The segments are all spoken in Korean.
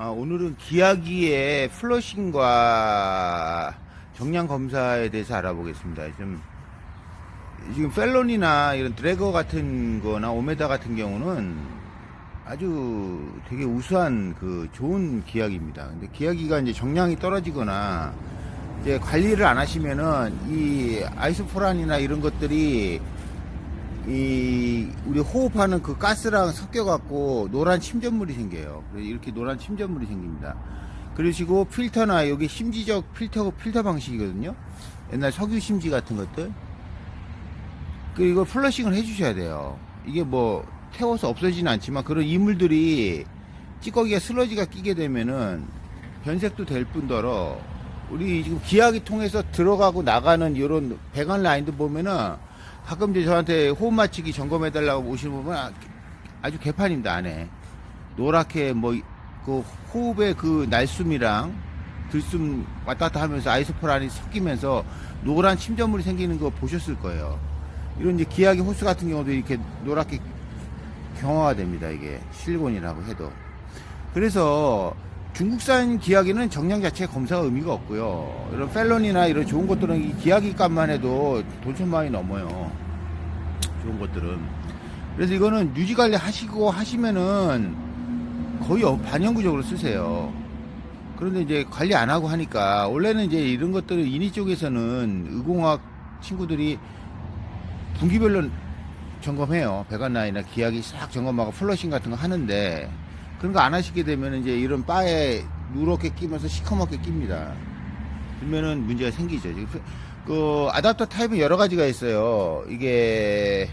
아, 오늘은 기아기의 플러싱과 정량 검사에 대해서 알아보겠습니다. 좀 지금 펠론이나 이런 드래거 같은 거나 오메다 같은 경우는 아주 되게 우수한 그 좋은 기약입니다. 근데 기약이가 이제 정량이 떨어지거나 이제 관리를 안 하시면은 이 아이소포란이나 이런 것들이 이 우리 호흡하는 그 가스랑 섞여 갖고 노란 침전물이 생겨요. 이렇게 노란 침전물이 생깁니다. 그러시고 필터나 여기 심지적 필터 필터 방식이거든요. 옛날 석유 심지 같은 것들. 그리고 플러싱을 해주셔야 돼요. 이게 뭐 태워서 없어지는 않지만 그런 이물들이 찌꺼기가 슬러지가 끼게 되면은 변색도 될 뿐더러 우리 지금 기하기 통해서 들어가고 나가는 이런 배관 라인도 보면은 가끔 이제 저한테 호흡 맞추기 점검해 달라고 오시는 분은 아- 아주 개판입니다 안에 노랗게 뭐 그 호흡의 그 날숨이랑 들숨 왔다 갔다 하면서 아이소포란이 섞이면서 노란 침전물이 생기는 거 보셨을 거예요. 이런 이제 기하기 호스 같은 경우도 이렇게 노랗게 경화가 됩니다. 이게 실리곤이라고 해도. 그래서 중국산 기하기는 정량 자체 검사가 의미가 없고요. 이런 펠론이나 이런 좋은 것들은 이 기하기 값만 해도 돈 천만이 넘어요. 좋은 것들은. 그래서 이거는 유지 관리 하시고 하시면은 거의 어- 반영구적으로 쓰세요. 그런데 이제 관리 안 하고 하니까 원래는 이제 이런 것들을 인위 쪽에서는 의공학 친구들이 분기별로 점검해요. 배관라인이나 기하기 싹 점검하고 플러싱 같은 거 하는데 그런 거 안 하시게 되면 이제 이런 바에 누렇게 끼면서 시커멓게 낍니다. 그러면은 문제가 생기죠. 지금 그 아답터 타입은 여러 가지가 있어요. 이게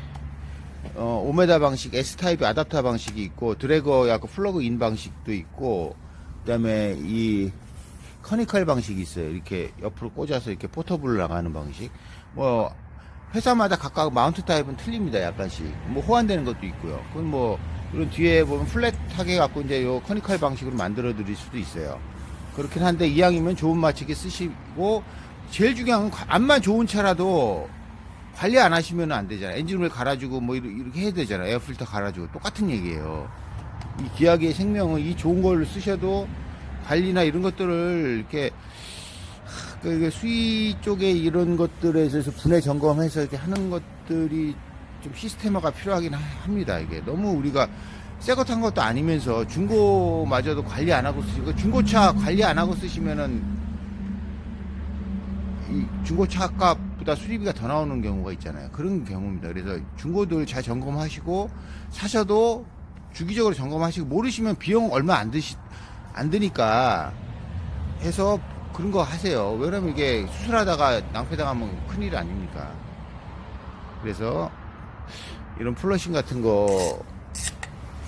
어, 오메다 방식, S 타입 아답터 방식이 있고 드래거 약간 플러그 인 방식도 있고 그다음에 이 커니컬 방식이 있어요. 이렇게 옆으로 꽂아서 이렇게 포터블로 나가는 방식. 뭐 회사마다 각각 마운트 타입은 틀립니다. 약간씩. 뭐 호환되는 것도 있고요. 그건 뭐 이런 뒤에 보면 플랫하게 갖고 이제 요 커니컬 방식으로 만들어 드릴 수도 있어요. 그렇긴 한데 이왕이면 좋은 마치기 쓰시고 제일 중요한 건 과- 암만 좋은 차라도 관리 안 하시면 안 되잖아요. 엔진오일 갈아주고 뭐 이렇게 해야 되잖아요. 에어필터 갈아주고 똑같은 얘기예요. 이 기하기의 생명은 이 좋은 걸 쓰셔도 관리나 이런 것들을 이렇게 하, 그 수위 쪽에 이런 것들에 있어서 분해 점검해서 이렇게 하는 것들이 좀 시스템화가 필요하긴 하- 합니다. 이게 너무 우리가 탄 것도 아니면서 중고마저도 관리 안 하고 쓰시고 중고차 관리 안 하고 쓰시면은 이 중고차 값보다 수리비가 더 나오는 경우가 있잖아요. 그런 경우입니다. 그래서 중고들 잘 점검하시고 사셔도 주기적으로 점검하시고 모르시면 비용 얼마 안 드시 안 드니까 해서 그런 거 하세요. 왜냐면 이게 수술하다가 낭패당하면 큰일 아닙니까? 그래서 이런 플러싱 같은 거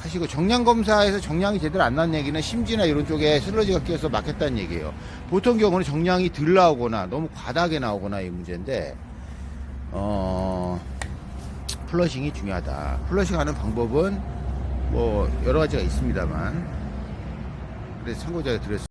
하시고 정량 검사에서 정량이 제대로 안 나온 얘기는 심지나 이런 쪽에 슬러지가 끼어서 막혔다는 얘기예요. 보통 경우는 정량이 덜 나오거나 너무 과다하게 나오거나 이 문제인데 어 플러싱이 중요하다. 플러싱하는 방법은 뭐 여러 가지가 있습니다만 그래서 참고자에 드렸습니다.